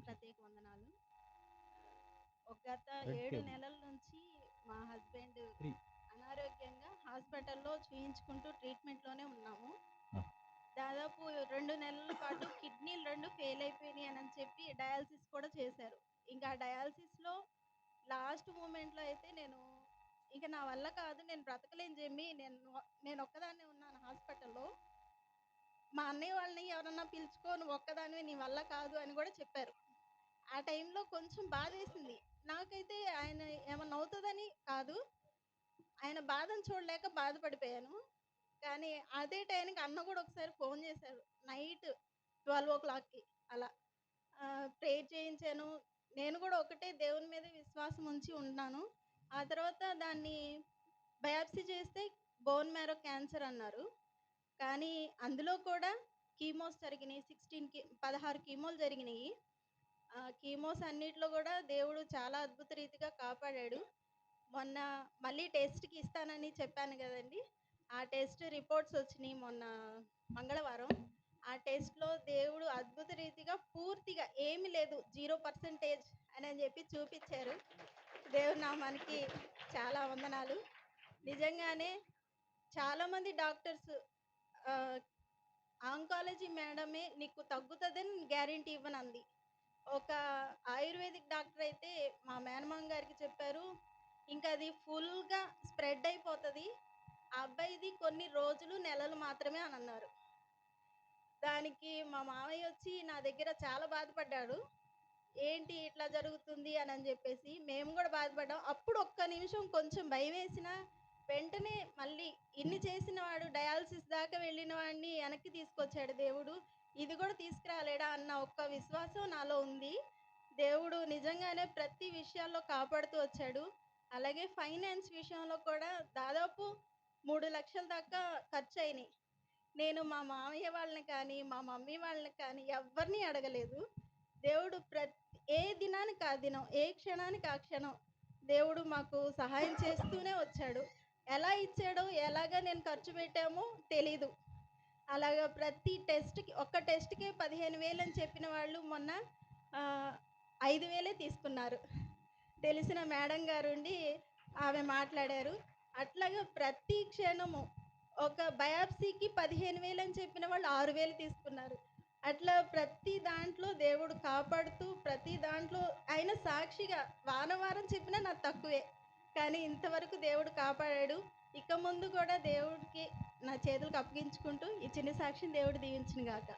ప్రత్యేక వందనాలు. ఒక గత రెడ్ 7 టేబుల్. నెలల నుంచి మా హస్బెండ్. అనారోగ్యంగా హాస్పిటల్‌లో చూయించుకుంటూ ట్రీట్మెంట్‌లోనే ఉన్నాము. దాదాపు 2 నెలల పాటు కిడ్నీలు 2 ఫెయిల్ అయిపోయినాయి అని చెప్పి డయాలిసిస్ కూడా చేశారు. ఇంకా డయాలిసిస్‌లో లాస్ట్ మూమెంట్‌లో అయితే నేను ఇక నా వల్ల కాదు నేను బ్రతకలేను జెమ్మీ నేను నేనొక్కదాన్నే ఉన్నాను హాస్పిటల్‌లో. మా అన్నయ్య ఎవరన్నా పిలుచుకో ఒక్కదానివే నీ వల్ల కాదు అని కూడా చెప్పారు. ఆ టైంలో కొంచెం బాధేసింది. నాకైతే ఆయన ఏమన్నా అవుతుందని కాదు. ఆయన బాధను చూడలేక బాధపడిపోయాను. కానీ అదే టైంకి అన్న కూడా ఒకసారి ఫోన్ చేశారు. నైట్ 12:00కి అలా. ఆహ్, ప్రేయర్ చేయించాను. నేను కూడా ఒకటే దేవుని మీద విశ్వాసం ఉంచి ఉన్నాను. ఆ తర్వాత దాన్ని బయాప్సీ చేస్తే బోన్ మ్యారో క్యాన్సర్ అన్నారు. కానీ అందులో కూడా కీమోస్ జరిగినాయి. 16 కి 16 కీమోలు జరిగినాయి. ఆ కీమోస్ అన్నిట్లో కూడా దేవుడు చాలా అద్భుత రీతిగా కాపాడాడు. మొన్న మళ్ళీ టెస్ట్‌కి ఇస్తానని చెప్పాను కదండి ఆ టెస్ట్ రిపోర్ట్స్ వచ్చినాయి మొన్న మంగళవారం. ఆ టెస్ట్‌లో దేవుడు అద్భుత రీతిగా పూర్తిగా ఏమి లేదు జీరో పర్సెంటేజ్ అని అని చెప్పి చూపించారు దేవుడు నా నామానికి చాలా వందనాలు. నిజంగానే చాలామంది డాక్టర్స్ ఆంకాలజీ మేడమే నీకు తగ్గుతుందని గ్యారంటీ ఇవ్వనంది. ఒక ఆయుర్వేదిక్ డాక్టర్ అయితే మా మేనమామ గారికి చెప్పారు. ఇంకా అది ఫుల్‌గా స్ప్రెడ్ అయిపోతుంది అబ్బాయిది కొన్ని రోజులు, నెలలు మాత్రమే అని అన్నారు దానికి మా మామయ్య వచ్చి నా దగ్గర చాలా బాధపడ్డాడు. ఏంటి ఇట్లా జరుగుతుంది అని చెప్పేసి మేము కూడా బాధపడ్డాం. అప్పుడు ఒక్క నిమిషం కొంచెం భయమేసినా వెంటనే మళ్ళీ ఇన్ని చేసిన వాడు డయాలిసిస్ దాకా వెళ్ళిన వాడిని వెనక్కి తీసుకొచ్చాడు దేవుడు. ఇది కూడా తీసుకురాలేడా అన్న ఒక్క విశ్వాసం నాలో ఉంది. దేవుడు నిజంగానే ప్రతి విషయాల్లో కాపాడుతూ వచ్చాడు. అలాగే ఫైనాన్స్ విషయంలో కూడా దాదాపు మూడు లక్షల దాకా ఖర్చయినాయి. నేను మా మామయ్య వాళ్ళని కానీ, మా మమ్మీ వాళ్ళని కానీ ఎవ్వరిని అడగలేదు. దేవుడు ప్రతి ఏ దినానికి ఆ దినం, ఏ క్షణానికి ఆ క్షణం దేవుడు మాకు సహాయం చేస్తూనే వచ్చాడు. ఎలా ఇచ్చాడో, ఎలాగా నేను ఖర్చు పెట్టామో తెలీదు. అలాగా ప్రతి టెస్ట్‌కి ఒక్క టెస్ట్‌కే 15,000 అని చెప్పిన వాళ్ళు మొన్న ఐదు వేలే తీసుకున్నారు. తెలిసిన మేడం గారుండి ఆమె మాట్లాడారు. అట్లాగా ప్రతి క్షణము ఒక బయాప్సీకి 15,000 అని చెప్పిన వాళ్ళు ఆరు వేలు తీసుకున్నారు. అట్లా ప్రతి దాంట్లో దేవుడు కాపాడుతూ ప్రతి దాంట్లో ఆయన సాక్షిగా వానవారం వారం చెప్పినా నాకు తక్కువే. కానీ ఇంతవరకు దేవుడు కాపాడాడు. ఇక ముందు కూడా దేవుడికి నా చేతులకు అప్పగించుకుంటూ ఈ చిన్న సాక్షిని దేవుడు దీవించును గాక.